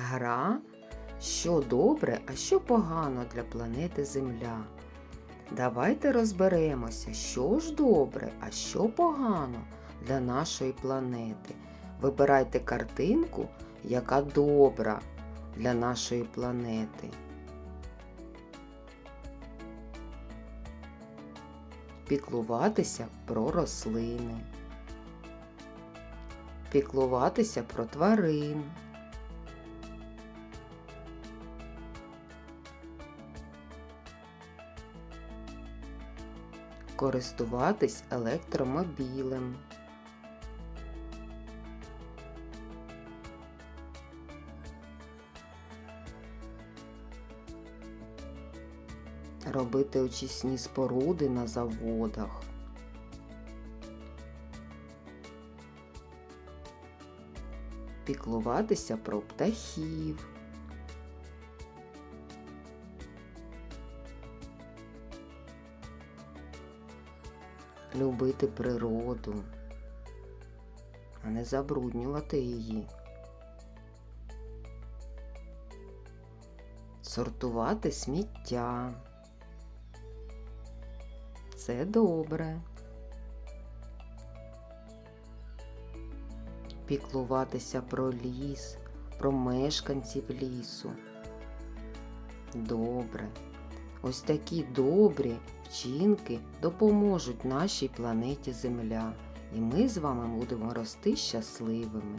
Гра, що добре, а що погано для планети Земля. Давайте розберемося, що ж добре, а що погано для нашої планети. Вибирайте картинку, яка добра для нашої планети. Піклуватися про рослини. Піклуватися про тварин. Користуватись електромобілем. Робити очисні споруди на заводах. Піклуватися про птахів. Любити природу, а не забруднювати її. Сортувати сміття. Це добре. Піклуватися про ліс, про мешканців лісу. Добре. Ось такі добрі вчинки допоможуть нашій планеті Земля, і ми з вами будемо рости щасливими.